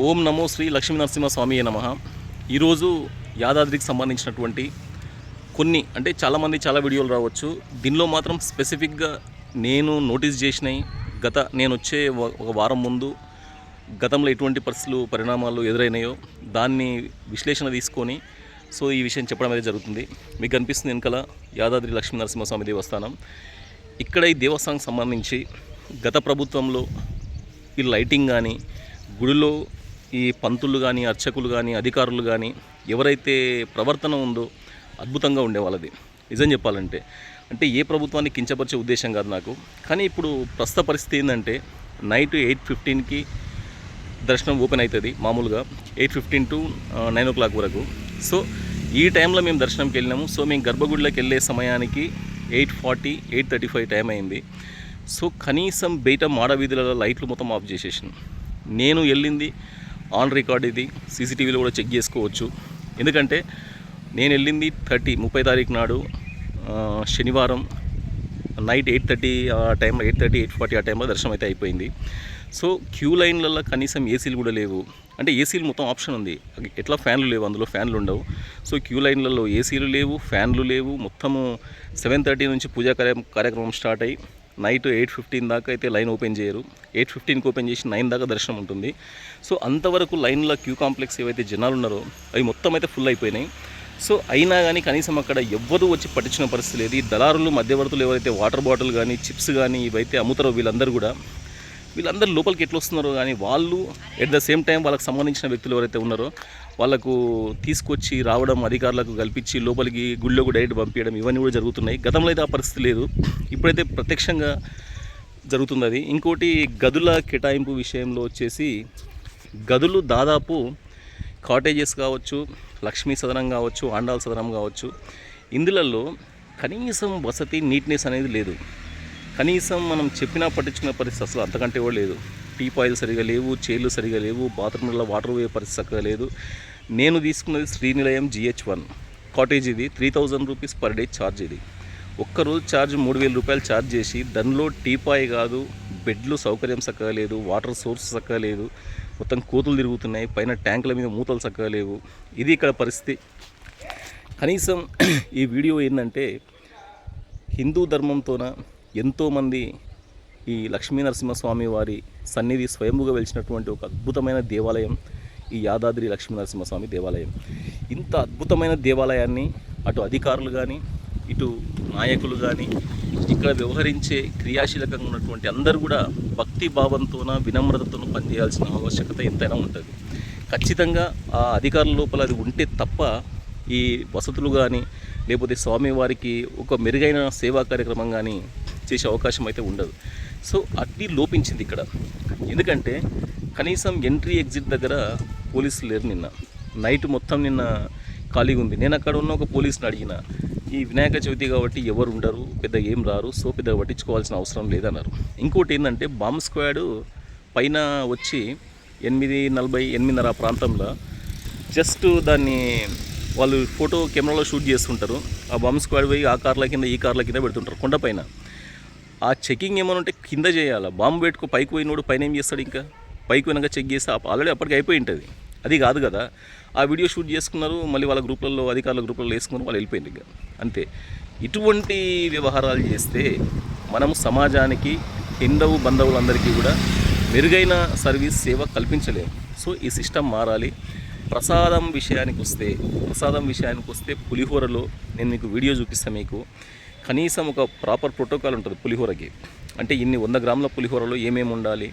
ఓం నమో శ్రీ లక్ష్మీ నరసింహస్వామి నమ. ఈరోజు యాదాద్రికి సంబంధించినటువంటి కొన్ని అంటే చాలామంది చాలా వీడియోలు రావచ్చు. దీనిలో మాత్రం స్పెసిఫిక్గా నేను నోటీస్ చేసినాయి. గత నేను వచ్చే ఒక- వారం ముందు గతంలో ఎటువంటి పరిస్థితులు పరిణామాలు ఎదురైనాయో దాన్ని విశ్లేషణ తీసుకొని సో ఈ విషయం చెప్పడం అనేది జరుగుతుంది. మీకు కనిపిస్తుంది వెనకాల యాదాద్రి లక్ష్మీ నరసింహస్వామి దేవస్థానం. ఇక్కడ ఈ దేవస్థానం సంబంధించి గత ప్రభుత్వంలో ఈ లైటింగ్ కానీ గుడిలో ఈ పంతులు కానీ అర్చకులు కానీ అధికారులు కానీ ఎవరైతే ప్రవర్తన ఉందో అద్భుతంగా ఉండేవాళ్ళది. నిజం చెప్పాలంటే. అంటే ఏ ప్రభుత్వాన్ని కించపరిచే ఉద్దేశం కాదు నాకు. కానీ ఇప్పుడు ప్రస్తుత పరిస్థితి ఏంటంటే నైట్ ఎయిట్ ఫిఫ్టీన్కి దర్శనం ఓపెన్ అవుతుంది మామూలుగా. Eight fifteen to nine o'clock వరకు. సో ఈ టైంలో మేము దర్శనంకి వెళ్ళినాము. సో మేము గర్భగుడిలోకి వెళ్ళే సమయానికి eight forty eight thirty five time అయింది. సో కనీసం బయట మాడ వీధులలో లైట్లు మొత్తం ఆఫ్ చేసేసాను నేను వెళ్ళింది ఆన్ రికార్డ్ ఇది సీసీటీవీలో కూడా చెక్ చేసుకోవచ్చు. ఎందుకంటే నేను వెళ్ళింది థర్టీ ముప్పై తారీఖు నాడు శనివారం నైట్ ఎయిట్ థర్టీ ఆ టైంలో ఎయిట్ థర్టీ ఎయిట్ ఫార్టీ ఆ టైంలో దర్శనం అయితే అయిపోయింది. సో క్యూ లైన్లలో కనీసం ఏసీలు కూడా లేవు. అంటే ఏసీలు మొత్తం ఆప్షన్ ఉంది. ఎట్లా ఫ్యాన్లు లేవు అందులో ఫ్యాన్లు ఉండవు. సో క్యూ లైన్లలో ఏసీలు లేవు ఫ్యాన్లు లేవు. మొత్తము సెవెన్ థర్టీ నుంచి పూజా కార్య కార్యక్రమం స్టార్ట్ అయ్యి నైట్ ఎయిట్ ఫిఫ్టీన్ దాకా అయితే లైన్ ఓపెన్ చేయరు. ఎయిట్ ఫిఫ్టీన్కి ఓపెన్ చేసి నైన్ దాకా దర్శనం ఉంటుంది. సో అంతవరకు లైన్లో క్యూ కాంప్లెక్స్ ఏవైతే జనాలు ఉన్నారో అవి మొత్తం అయితే ఫుల్ అయిపోయినాయి. సో అయినా కానీ కనీసం అక్కడ ఎవ్వరూ వచ్చి పట్టించిన పరిస్థితి లేదు. ఈ దళారులు మధ్యవర్తులు ఎవరైతే వాటర్ బాటిల్ కానీ చిప్స్ కానీ ఇవైతే అమ్ముతారో వీళ్ళందరూ కూడా వీళ్ళందరూ లోపలికి ఎట్లా వస్తున్నారో కానీ వాళ్ళు ఎట్ ద సేమ్ టైం వాళ్ళకి సంబంధించిన వ్యక్తులు ఎవరైతే ఉన్నారో వాళ్ళకు తీసుకొచ్చి రావడం అధికారులకు కల్పించి లోపలికి గుళ్ళోకి డైరెక్ట్ పంపించడం ఇవన్నీ కూడా జరుగుతున్నాయి. గతంలో అయితే ఆ పరిస్థితి లేదు. ఇప్పుడైతే ప్రత్యక్షంగా జరుగుతుంది అది. ఇంకోటి గదుల కేటాయింపు విషయంలో వచ్చేసి గదులు దాదాపు కాటేజెస్ కావచ్చు లక్ష్మీ సదనం కావచ్చు ఆండాల్ సదనం కావచ్చు. ఇందులలో కనీసం వసతి నీట్నెస్ అనేది లేదు. కనీసం మనం చెప్పినా పట్టించుకునే పరిస్థితి అసలు అంతకంటే కూడా లేదు. టీ పాయిల్ సరిగా లేవు చైర్లు సరిగా లేవు బాత్రూమ్లలో వాటర్ పోయే పరిస్థితి చక్కగా లేదు. నేను తీసుకున్నది శ్రీనిలయం జిహెచ్ వన్ కాటేజ్ ఇది three thousand rupees per day charge ఇది. ఒక్కరోజు ఛార్జ్ మూడు వేల రూపాయలు ఛార్జ్ చేసి దానిలో టీపాయ్ కాదు బెడ్లు సౌకర్యం చక్కగా లేదు వాటర్ సోర్స్ చక్కగా లేదు మొత్తం కోతులు తిరుగుతున్నాయి పైన ట్యాంకుల మీద మూతలు చక్కగా లేవు. ఇది ఇక్కడ పరిస్థితి. కనీసం ఈ వీడియో ఏంటంటే హిందూ ధర్మంతోన ఎంతోమంది ఈ లక్ష్మీ నరసింహస్వామి వారి సన్నిధి స్వయంభుగా వెలిచినటువంటి ఒక అద్భుతమైన దేవాలయం ఈ యాదాద్రి లక్ష్మీ నరసింహస్వామి దేవాలయం. ఇంత అద్భుతమైన దేవాలయాన్ని అటు అధికారులు కానీ ఇటు నాయకులు కానీ ఇక్కడ వ్యవహరించే క్రియాశీలకంగా ఉన్నటువంటి అందరూ కూడా భక్తి భావంతోన వినమ్రతతోనూ పనిచేయాల్సిన ఆవశ్యకత ఎంతైనా ఉంటుంది. ఖచ్చితంగా ఆ అధికారుల లోపల అది ఉంటే తప్ప ఈ వసతులు కానీ లేకపోతే స్వామివారికి ఒక మెరుగైన సేవా కార్యక్రమం కానీ చేసే అవకాశం అయితే ఉండదు. సో అట్టి లోపించింది ఇక్కడ. ఎందుకంటే కనీసం ఎంట్రీ ఎగ్జిట్ దగ్గర పోలీసులు లేరు నిన్న. నైట్ మొత్తం నిన్న ఖాళీగా ఉంది. నేను అక్కడ ఉన్న ఒక పోలీసుని అడిగిన. ఈ వినాయక చవితి కాబట్టి ఎవరు ఉండరు పెద్ద ఏం రారు సో పెద్ద పట్టించుకోవాల్సిన అవసరం లేదన్నారు. ఇంకోటి ఏంటంటే బాంబ్ స్క్వాడ్ పైన వచ్చి ఎనిమిది నలభై ఎనిమిదిన్నర ఆ ప్రాంతంలో జస్ట్ దాన్ని వాళ్ళు ఫోటో కెమెరాలో షూట్ చేస్తుంటారు. ఆ బాంబ్ స్క్వాడ్ పోయి ఆ కార్ల కింద ఈ కార్ల కింద పెడుతుంటారు కొండపైన ఆ చెకింగ్ ఏమైనా ఉంటే కింద చేయాలి? బాంబు పెట్టుకో పైకి పోయినోడు పైన ఏం చేస్తాడు ఇంకా? పైకి పోయినాక చెక్ చేస్తే ఆల్రెడీ అప్పటికి అయిపోయి ఉంటుంది. అది కాదు కదా. ఆ వీడియో షూట్ చేసుకున్నారు మళ్ళీ వాళ్ళ గ్రూప్లలో అధికారుల గ్రూప్లలో వేసుకున్నారు వాళ్ళు వెళ్ళిపోయింది ఇక. అంతే. ఇటువంటి వ్యవహారాలు చేస్తే మనం సమాజానికి హిందవు బంధువులందరికీ కూడా మెరుగైన సర్వీస్ సేవ కల్పించలేము. సో ఈ సిస్టమ్ మారాలి. ప్రసాదం విషయానికి వస్తే ప్రసాదం విషయానికి వస్తే పులిహోరలో నేను మీకు వీడియో చూపిస్తాను మీకు. కనీసం ఒక ప్రాపర్ ప్రోటోకాల్ ఉంటుంది పులిహోరకి అంటే ఇన్ని వంద గ్రాముల పులిహోరలో ఏమేమి ఉండాలి?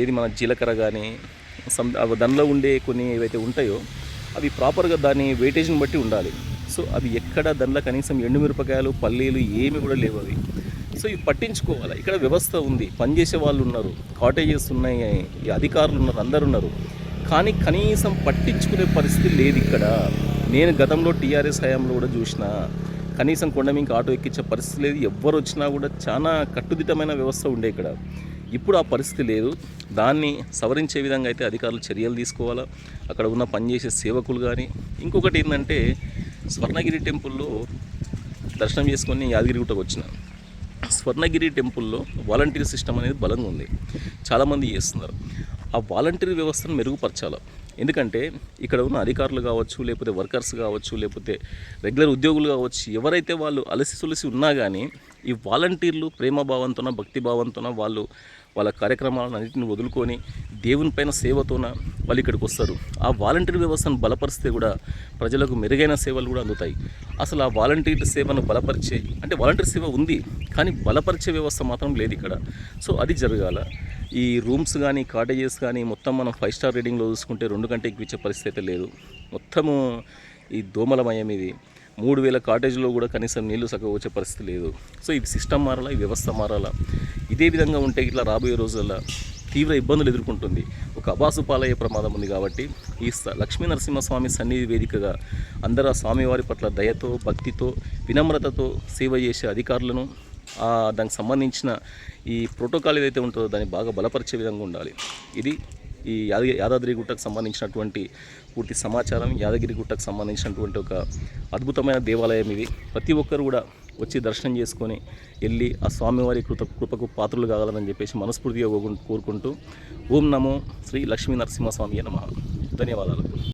ఏది మన జీలకర్ర కానీ సమ్ దానిలో ఉండే కొన్ని ఏవైతే ఉంటాయో అవి ప్రాపర్గా దాని వెయిటేజ్ని బట్టి ఉండాలి. సో అవి ఎక్కడ దానిలో కనీసం ఎండుమిరపకాయలు పల్లీలు ఏమి కూడా లేవు అవి. సో ఇవి పట్టించుకోవాలి. ఇక్కడ వ్యవస్థ ఉంది. పనిచేసే వాళ్ళు ఉన్నారు. కాటేజెస్ ఉన్నాయి. అధికారులు ఉన్నారు. అందరు ఉన్నారు. కానీ కనీసం పట్టించుకునే పరిస్థితి లేదు ఇక్కడ. నేను గతంలో టీఆర్ఎస్ హయాంలో కూడా చూసిన కనీసం కొండ మీకు ఆటో ఎక్కించే పరిస్థితి లేదు. ఎవ్వరు వచ్చినా కూడా చాలా కట్టుదిట్టమైన వ్యవస్థ ఉండే ఇక్కడ. ఇప్పుడు ఆ పరిస్థితి లేదు. దాన్ని సవరించే విధంగా అయితే అధికారులు చర్యలు తీసుకోవాలా? అక్కడ ఉన్న పనిచేసే సేవకులు కానీ ఇంకొకటి ఏంటంటే స్వర్ణగిరి టెంపుల్లో దర్శనం చేసుకొని యాదగిరిగుట్టకు వచ్చిన. స్వర్ణగిరి టెంపుల్లో వాలంటీర్ సిస్టమ్ అనేది బలంగా ఉంది. చాలామంది చేస్తున్నారు. ఆ వాలంటీర్ వ్యవస్థను మెరుగుపరచాలి. ఎందుకంటే ఇక్కడ ఉన్న అధికారులు కావచ్చు లేకపోతే వర్కర్స్ కావచ్చు లేకపోతే రెగ్యులర్ ఉద్యోగులు కావచ్చు ఎవరైతే వాళ్ళు అలసి సొలసి ఉన్నా కానీ ఈ వాలంటీర్లు ప్రేమభావంతోన భక్తి భావంతోన వాళ్ళు వాళ్ళ కార్యక్రమాలను అన్నింటిని వదులుకొని దేవుని పైన సేవతోన వాళ్ళు ఇక్కడికి వస్తారు. ఆ వాలంటీర్ వ్యవస్థను బలపరిస్తే కూడా ప్రజలకు మెరుగైన సేవలు కూడా అందుతాయి. అసలు ఆ వాలంటీర్ సేవను బలపరిచే అంటే వాలంటీర్ సేవ ఉంది కానీ బలపరిచే వ్యవస్థ మాత్రం లేదు ఇక్కడ. సో అది జరగాల. ఈ రూమ్స్ కానీ కాటేజెస్ కానీ మొత్తం మనం ఫైవ్ స్టార్ రేటింగ్లో చూసుకుంటే రెండు కంటే ఎక్కువ ఇచ్చే పరిస్థితి లేదు. మొత్తము ఈ దోమలమయం ఇది. మూడు వేల కాటేజ్లో కూడా కనీసం నీళ్ళు సగం వచ్చే పరిస్థితి లేదు. సో ఇది సిస్టమ్ మారాలా? ఈ వ్యవస్థ మారాలా? ఇదే విధంగా ఉంటే ఇట్లా రాబోయే రోజుల్లో తీవ్ర ఇబ్బందులు ఎదుర్కొంటుంది. ఒక అబాసు పాలయ్యే ప్రమాదం ఉంది కాబట్టి ఈ స- లక్ష్మీ నరసింహస్వామి సన్నిధి వేదికగా అందరూ ఆ స్వామివారి పట్ల దయతో భక్తితో వినమ్రతతో సేవ చేసే అధికారులను దానికి సంబంధించిన ఈ ప్రోటోకాల్ ఏదైతే ఉంటుందో దాన్ని బాగా బలపరిచే విధంగా ఉండాలి. ఇది ఈ యాదగి యాదాద్రి గుట్టకు సంబంధించినటువంటి పూర్తి సమాచారం యాదగిరి గుట్టకు సంబంధించినటువంటి ఒక అద్భుతమైన దేవాలయం ఇది. ప్రతి ఒక్కరు కూడా వచ్చి దర్శనం చేసుకొని వెళ్ళి ఆ స్వామివారి కృత కృపకు పాత్రలు కావాలని చెప్పేసి మనస్ఫూర్తిగా కోరుకుంటూ ఓం నమో శ్రీ లక్ష్మీ నరసింహస్వామి నమ. ధన్యవాదాలు.